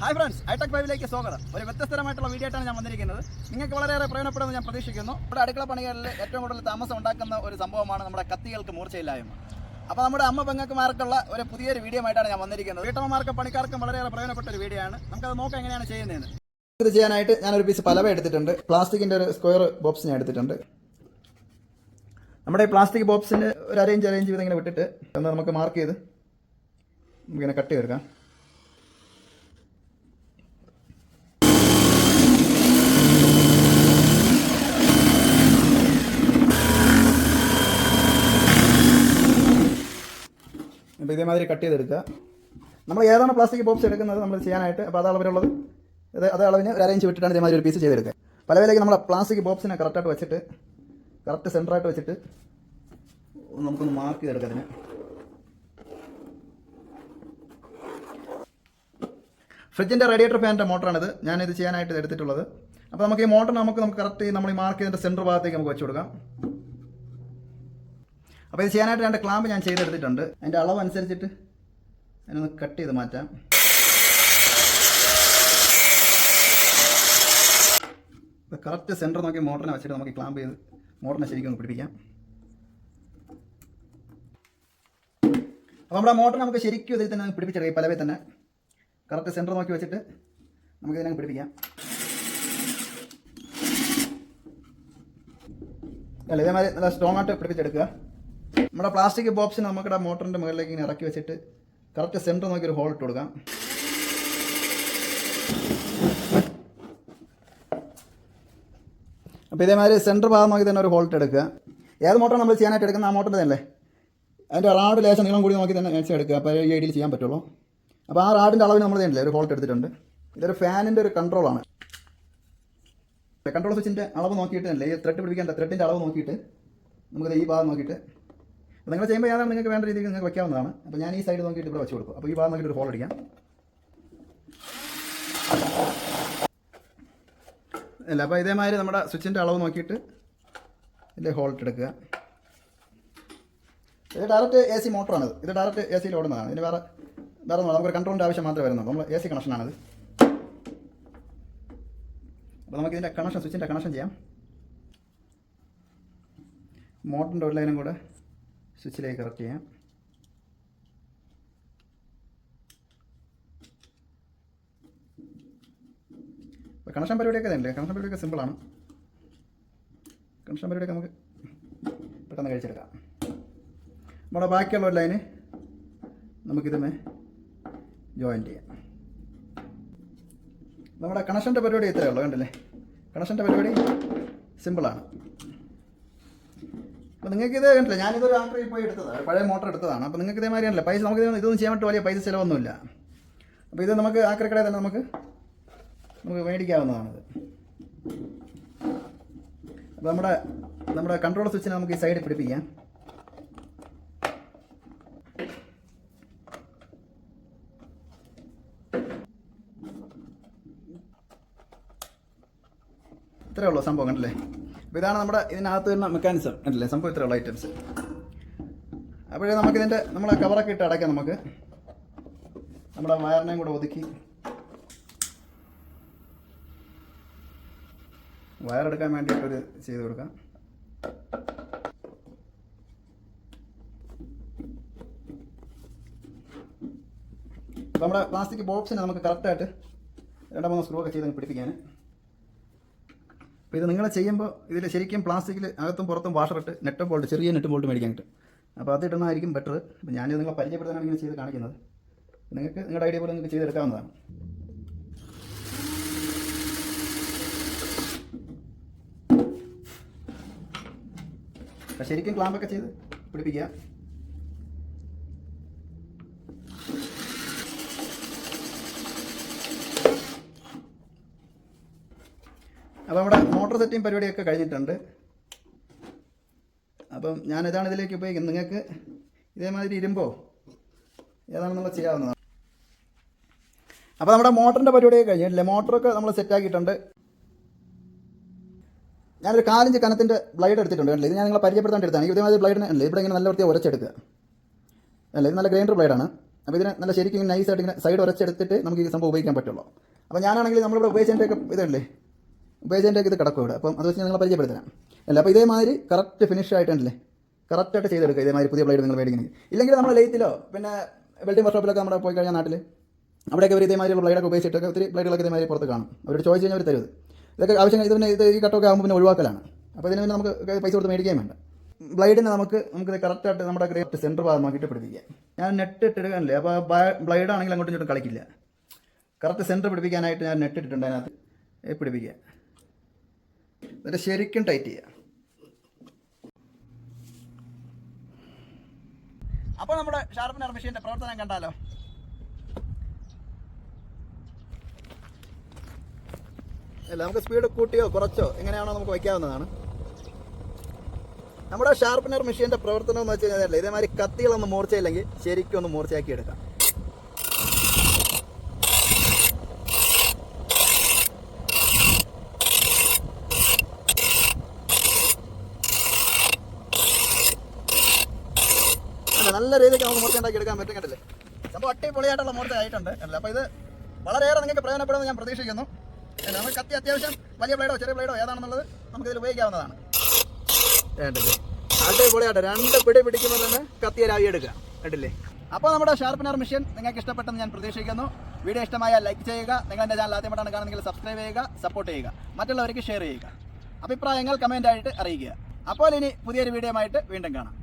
Hi friends hi tech ഫൈവിലേക്ക് സ്വാഗതം. ഒരു വ്യത്യസ്തരമായിട്ടുള്ള video ആയിട്ടാണ് ഞാൻ വന്നിരിക്കുന്നത്. നിങ്ങൾക്ക് വളരെയേറെ പ്രയോജനപ്പെടുമെന്ന് ഞാൻ പ്രതീക്ഷിക്കുന്നു. ഇവിടെ അടുക്കള പണികളിൽ ഏറ്റവും കൂടുതൽ താമസം ഉണ്ടാക്കുന്ന ഒരു സംഭവമാണ് നമ്മുടെ കത്തികൾക്ക് മൂർച്ചയില്ലായ്മ. അപ്പോൾ നമ്മുടെ അമ്മ പെങ്ങന്മാർക്കുള്ള ഒരു പുതിയൊരു വീഡിയോ ആയിട്ടാണ് ഞാൻ വന്നിരിക്കുന്നത്. വീട്ടമ്മമാർക്കും പണിക്കാർക്കും വളരെയേറെ പ്രയോജനപ്പെട്ട ഒരു വീഡിയോ ആണ്. നമുക്കത് നോക്കാം എങ്ങനെയാണ് ചെയ്യുന്നതെന്ന്. ഇത് ചെയ്യാനായിട്ട് ഞാനൊരു പീസ് പലവ എടുത്തിട്ടുണ്ട്. പ്ലാസ്റ്റിക്കിന്റെ ഒരു സ്ക്വയർ ബോക്സ് ഞാൻ എടുത്തിട്ടുണ്ട്. നമ്മുടെ ഈ പ്ലാസ്റ്റിക് ബോക്സിന് ഒരു അറേഞ്ച് അറേഞ്ച് ചെയ്ത് ഇങ്ങനെ വിട്ടിട്ട് ഒന്ന് നമുക്ക് മാർക്ക് ചെയ്ത് നമുക്കിങ്ങനെ കട്ട് ചെയ്തെടുക്കാം. അപ്പോൾ ഇതേമാതിരി കട്ട് ചെയ്തെടുക്കുക. നമ്മൾ ഏതാണ് പ്ലാസ്റ്റിക് ബോക്സ് എടുക്കുന്നത് നമ്മൾ ചെയ്യാനായിട്ട്? അപ്പോൾ അത് അളവിലുള്ളത് ഇത് അത് അളവിന് ഒരു അരയിഞ്ച് വിട്ടിട്ടാണ് ഇതേമാതിരി ഒരു പീസ് ചെയ്തെടുക്കുക. പലവിലേക്ക് നമ്മൾ പ്ലാസ്റ്റിക് ബോക്സിനെ കറക്റ്റായിട്ട് വെച്ചിട്ട് കറക്റ്റ് സെന്ററായിട്ട് വെച്ചിട്ട് നമുക്കൊന്ന് മാർക്ക് ചെയ്തെടുക്കാം അതിന്. ഫ്രിഡ്ജിന്റെ റേഡിയേറ്റർ ഫാനിന്റെ മോട്ടറാണിത്. ഞാനിത് ചെയ്യാനായിട്ട് എടുത്തിട്ടുള്ളത്. അപ്പോൾ നമുക്ക് ഈ മോട്ടർ നമുക്ക് നമുക്ക് കറക്റ്റ് നമ്മൾ ഈ മാർക്ക് ചെയ്തിട്ട് സെന്റർ ഭാഗത്തേക്ക് നമുക്ക് വെച്ച് കൊടുക്കാം. അപ്പോൾ ഇത് ചെയ്യാനായിട്ട് രണ്ട് ക്ലാമ്പ് ഞാൻ ചെയ്തെടുത്തിട്ടുണ്ട്. അതിന്റെ അളവ് അനുസരിച്ചിട്ട് അതിനൊന്ന് കട്ട് ചെയ്ത് മാറ്റാം. ഇപ്പോൾ കറക്റ്റ് സെന്റർ നോക്കി മോട്ടറിനെ വെച്ചിട്ട് നമുക്ക് ക്ലാമ്പ് ചെയ്ത് മോട്ടറിനെ ശരിക്കും ഒന്ന് പിടിപ്പിക്കാം. അപ്പോൾ നമ്മുടെ മോട്ടർ നമുക്ക് ശരിക്കും ഇതിൽ തന്നെ പിടിപ്പിച്ചെടുക്കാം പലവേ തന്നെ. കറക്റ്റ് സെന്റർ നോക്കി വെച്ചിട്ട് നമുക്ക് ഇതിനെ പിടിപ്പിക്കാം. അല്ല ഇതേമാതിരി നല്ല സ്ട്രോങ് ആയിട്ട് പിടിപ്പിച്ചെടുക്കുക. നമ്മുടെ പ്ലാസ്റ്റിക് ബോക്സിന് നമുക്കിടെ മോട്ടറിന്റെ മുകളിലേക്ക് ഇങ്ങനെ ഇറക്കി വെച്ചിട്ട് കറക്റ്റ് സെന്റർ നോക്കി ഒരു ഹോൾ ഇട്ട് കൊടുക്കാം. അപ്പോൾ ഇതേമാതിരി സെന്റർ ഭാഗം നോക്കി തന്നെ ഒരു ഹോൾട്ട് എടുക്കുക. ഏത് മോട്ടർ നമ്മൾ ചെയ്യാനായിട്ട് എടുക്കുന്ന ആ മോട്ടറിന്റെ തന്നെ അതിന്റെ റാഡ് ലേശം നീളം കൂടി നോക്കി തന്നെ ലേശം എടുക്കുക. അപ്പോൾ ഈ ഐഡിയിൽ ചെയ്യാൻ പറ്റുള്ളൂ. അപ്പോൾ ആ റാഡിന്റെ അളവിന് നമ്മൾ തന്നെ ഒരു ഹോൾട്ട് എടുത്തിട്ടുണ്ട്. ഇതൊരു ഫാനിന്റെ ഒരു കൺട്രോളാണ് കൺട്രോൾ സ്വിച്ചിന്റെ അളവ് നോക്കിയിട്ട് തന്നെ ഈ ത്രെഡ് പിടിപ്പിക്കേണ്ട ത്രെഡിന്റെ അളവ് നോക്കിയിട്ട് നമുക്കത് ഈ ഭാഗം നോക്കിയിട്ട് അപ്പോൾ നിങ്ങൾ ചെയ്യുമ്പോൾ ഏതാണ് നിങ്ങൾക്ക് വേണ്ട രീതിയിൽ നിങ്ങൾക്ക് വയ്ക്കാവുന്നതാണ് അപ്പോൾ ഞാൻ ഈ സൈഡ് നോക്കിയിട്ട് ഇവിടെ വെച്ച് കൊടുക്കും അപ്പോൾ ഈ ഭാഗം നോക്കിയിട്ട് ഒരു ഹോൾ അടിക്കാം. അല്ല അപ്പോൾ ഇതേമാതിരി നമ്മുടെ സ്വിച്ചിന്റെ അളവ് നോക്കിയിട്ട് ഇതിന്റെ ഹോൾട്ട് എടുക്കുക. ഇത് ഡയറക്റ്റ് എ സി മോട്ടറാണിത് ഇത് ഡയറക്റ്റ് എ സിയിൽ ഓടുന്നതാണ്. ഇതിന് വേറെ വേറെ നമുക്കൊരു കൺട്രോളിന്റെ ആവശ്യം മാത്രമേ വരുന്നുള്ളൂ. നമ്മൾ എ സി കണക്ഷനാണിത് അപ്പോൾ നമുക്ക് ഇതിന്റെ കണക്ഷൻ സ്വിച്ചിന്റെ കണക്ഷൻ ചെയ്യാം. മോട്ടറിന്റെ ഒരു ലൈനും കൂടെ സ്വിച്ചിലേക്ക് കറക്റ്റ് ചെയ്യാം. അപ്പോൾ കണക്ഷൻ പരിപാടിയൊക്കെ തന്നെ കണക്ഷൻ പരിപാടിയൊക്കെ സിമ്പിളാണ് കണക്ഷൻ പരിപാടിയൊക്കെ നമുക്ക് പെട്ടെന്ന് കഴിച്ചെടുക്കാം. നമ്മുടെ ബാക്കിയുള്ള ലൈന് നമുക്കിതുമേ ജോയിൻ ചെയ്യാം. നമ്മുടെ കണക്ഷന്റെ പരിപാടി ഇത്രയേ ഉള്ളൂ കണ്ടില്ലേ? കണക്ഷന്റെ പരിപാടി സിമ്പിളാണ് അപ്പോൾ നിങ്ങൾക്ക് ഇത് കണ്ടില്ല ഞാനിതൊരു ആക്രിയിൽ പോയി എടുത്തതാണ് പഴയ മോട്ടർ എടുത്തതാണ്. അപ്പോൾ നിങ്ങൾക്ക് ഇതേമാതിരി ആണല്ലോ പൈസ നമുക്ക് ഇത് ഇതൊന്നും ചെയ്യാൻ പറ്റും വലിയ പൈസ ചിലവൊന്നുമില്ല. അപ്പോൾ ഇത് നമുക്ക് ആക്രിക്കടയിൽ തന്നെ നമുക്ക് നമുക്ക് മേടിക്കാവുന്നതാണിത് അപ്പോൾ നമ്മുടെ നമ്മുടെ കൺട്രോൾ സ്വിച്ചിനെ നമുക്ക് ഈ സൈഡിൽ പിടിപ്പിക്കാം. ഇത്രയേ ഉള്ളൂ സംഭവം കണ്ടില്ലേ? അപ്പോൾ ഇതാണ് നമ്മുടെ ഇതിനകത്ത് വരുന്ന മെക്കാനിസം അല്ലേ സംഭവം ഇത്രയുള്ള ഐറ്റംസ് അപ്പോഴേ നമുക്കിതിന്റെ നമ്മളെ കവറൊക്കെ ഇട്ട് അടയ്ക്കാം നമുക്ക്. നമ്മുടെ വയറിനെയും കൂടെ ഒതുക്കി. വയറെടുക്കാൻ വേണ്ടിയിട്ടൊരു ചെയ്ത് കൊടുക്കാം. നമ്മുടെ പ്ലാസ്റ്റിക് ബോക്സിനെ നമുക്ക് കറക്റ്റായിട്ട് രണ്ട് മൂന്ന് സ്ക്രൂ ഒക്കെ ചെയ്ത് പിടിപ്പിക്കാൻ അപ്പോൾ ഇത് നിങ്ങൾ ചെയ്യുമ്പോൾ ഇതിൽ ശരിക്കും പ്ലാസ്റ്റിക്കിൽ അകത്തും പുറത്തും വാഷർ ഇട്ട് നെറ്റും ബോൾട്ട് ചെറിയ നെറ്റ് ബോൾട്ട് മേടിക്കാൻ കിട്ടും. അപ്പോൾ അത് ഇടുന്നതായിരിക്കും ബെറ്റർ അപ്പോൾ ഞാനിത് നിങ്ങളെ പരിചയപ്പെടുത്താനാണ് ഇങ്ങനെ ചെയ്ത് കാണിക്കുന്നത്. നിങ്ങൾക്ക് നിങ്ങളുടെ ഐഡിയ പോലെ നിങ്ങൾക്ക് ചെയ്തെടുക്കാവുന്നതാണ്. ശരിക്കും ക്ലാമ്പൊക്കെ ചെയ്ത് പിടിപ്പിക്കുക. അപ്പോൾ നമ്മുടെ മോട്ടോർ സെറ്റിംഗ് പരിപാടിയൊക്കെ കഴിഞ്ഞിട്ടുണ്ട്. അപ്പം ഞാൻ ഇതാണ് ഇതിലേക്ക് ഉപയോഗിക്കുന്നത്? നിങ്ങൾക്ക് ഇതേമാതിരി ഇരുമ്പോ ഏതാണെന്നുള്ള ചെയ്യാവുന്നതാണ്. അപ്പോൾ നമ്മുടെ മോട്ടറിന്റെ പരിപാടിയൊക്കെ കഴിഞ്ഞിട്ടില്ലേ മോട്ടറൊക്കെ നമ്മൾ സെറ്റാക്കിയിട്ടുണ്ട് ഞാനൊരു കാലിഞ്ച് കനത്തിന്റെ ബ്ലൈഡ് എടുത്തിട്ടുണ്ട് കണ്ടില്ല? ഇത് ഞാൻ നിങ്ങളെ പരിചയപ്പെടുത്താൻ എടുത്താണ് ഇതേമാതിരി ബ്ലൈഡിന് അല്ലേ? ഇവിടെ ഇങ്ങനെ നല്ല വൃത്തിയായി ഉരച്ചെടുക്കുക അല്ലേ? ഇത് നല്ല ഗ്രൈൻഡർ ബ്ലൈഡാണ് അപ്പോൾ ഇതിനെ നല്ല ശരിക്കും നൈസായിട്ട് ഇങ്ങനെ സൈഡ് ഉരച്ചെടുത്തിട്ട് നമുക്ക് ഈ സംഭവം ഉപയോഗിക്കാൻ പറ്റുള്ളൂ. അപ്പോൾ ഞാനാണെങ്കിൽ നമ്മളിവിടെ ഉപയോഗിച്ചതിന്റെയൊക്കെ ഇതല്ലേ ഒക്കെ ഇത് കിടക്കും ഇവിടെ. അപ്പം അത് വെച്ച് നിങ്ങൾ പരിചയപ്പെടുത്തരാം അല്ല? അപ്പോൾ ഇതേമാതിരി കറക്റ്റ് ഫിനിഷ് ആയിട്ടുണ്ടല്ലേ? കറക്റ്റായിട്ട് ചെയ്തെടുക്കുക. ഇതേമാതിരി പുതിയ ബ്ലേഡ് നിങ്ങൾ മേടിക്കുന്നത് ഇല്ലെങ്കിൽ നമ്മൾ ലെയ്ത്തിലോ പിന്നെ വെൽഡിംഗ് വർക്ക്ഷോപ്പിലൊക്കെ നമ്മുടെ പോയി കഴിഞ്ഞാൽ നാട്ടിൽ അവിടെയൊക്കെ ഒരു ഇതേമാതിരിയുള്ള ബ്ലേഡൊക്കെ ഉപയോഗിച്ചിട്ടൊക്കെ ഒത്തിരി ബ്ലേഡുകളൊക്കെ ഇതേമാതിരി പുറത്ത് കാണും. അവരോട് ചോയ്സ് കഴിഞ്ഞാൽ അവർ തരുത് ഇത്. ഇതൊക്കെ ആവശ്യം ഇത് പിന്നെ ഇത് ഈ കട്ടൊക്കെ ആകുമ്പോൾ പിന്നെ ഒഴിവാക്കലാണ്. അപ്പോൾ ഇതിന് പിന്നെ നമുക്ക് പൈസ കൊടുത്ത് മേടിക്കാൻ വേണ്ട. ബ്ലൈഡിനെ നമുക്ക് നമുക്ക് കറക്റ്റായിട്ട് നമ്മുടെ ഗ്രേറ്റ് സെന്റർ ഭാഗമാക്കിയിട്ട് പിടിപ്പിക്കാം. ഞാൻ നെറ്റ് ഇട്ടിടുകയല്ലേ അപ്പോൾ ബ്ലൈഡ് ആണെങ്കിൽ അങ്ങോട്ടും ഇങ്ങോട്ടും കളിക്കില്ല. കറക്റ്റ് സെന്റർ പിടിപ്പിക്കാനായിട്ട് ഞാൻ നെറ്റ് ഇട്ടിട്ടുണ്ട് അതിനകത്ത്. പിടിപ്പിക്കുക എന്നിട്ട് ശരിക്കും ടൈറ്റ് ചെയ്യുക അപ്പോൾ നമ്മുടെ ഷാർപ്പനർ മെഷീന്റെ പ്രവർത്തനം കണ്ടാലോ? അല്ല നമുക്ക് സ്പീഡ് കൂട്ടിയോ കുറച്ചോ എങ്ങനെയാണോ നമുക്ക് വയ്ക്കാവുന്നതാണ്. നമ്മുടെ ഷാർപ്പനർ മെഷീന്റെ പ്രവർത്തനം എന്ന് വെച്ച് കഴിഞ്ഞാൽ ഇതേമാതിരി കത്തികളൊന്ന് മൂർച്ചയില്ലെങ്കിൽ ശരിക്കും ഒന്ന് മൂർച്ചയാക്കി എടുക്കാം അല്ല, നല്ല രീതിക്ക് നമുക്ക് മൂർച്ച ഉണ്ടാക്കി എടുക്കാൻ പറ്റും കണ്ടില്ലേ? സംഭവം അടിപൊളിയായിട്ടുള്ള മൂർച്ച ആയിട്ടുണ്ട് അല്ലേ അപ്പോൾ ഇത് വളരെയേറെ നിങ്ങൾക്ക് പ്രയോജനപ്പെടുമെന്ന് ഞാൻ പ്രതീക്ഷിക്കുന്നു. നമുക്ക് കത്തി അത്യാവശ്യം വലിയ ബ്ലേഡോ ചെറിയ ബ്ലേഡോ ഏതാണെന്നുള്ളത് നമുക്ക് ഇതിൽ ഉപയോഗിക്കാവുന്നതാണ്. അട്ടി അടിപൊളിയായിട്ട് രണ്ട് പിടി പിടിക്കുമ്പോൾ തന്നെ കത്തിയ രാവി എടുക്കുക കേട്ടില്ലേ അപ്പോൾ നമ്മുടെ ഷാർപ്പനർ മെഷീൻ നിങ്ങൾക്ക് ഇഷ്ടപ്പെട്ടെന്ന് ഞാൻ പ്രതീക്ഷിക്കുന്നു. വീഡിയോ ഇഷ്ടമായ ലൈക്ക് ചെയ്യുക നിങ്ങൾ എന്റെ ചാനൽ ആദ്യമായിട്ടാണ് കാണുന്നെങ്കിൽ സബ്സ്ക്രൈബ് ചെയ്യുക സപ്പോർട്ട് ചെയ്യുക മറ്റുള്ളവർക്ക് ഷെയർ ചെയ്യുക. അഭിപ്രായങ്ങൾ കമന്റായിട്ട് അറിയിക്കുക. അപ്പോൾ ഇനി പുതിയൊരു വീഡിയോ ആയിട്ട് വീണ്ടും കാണാം.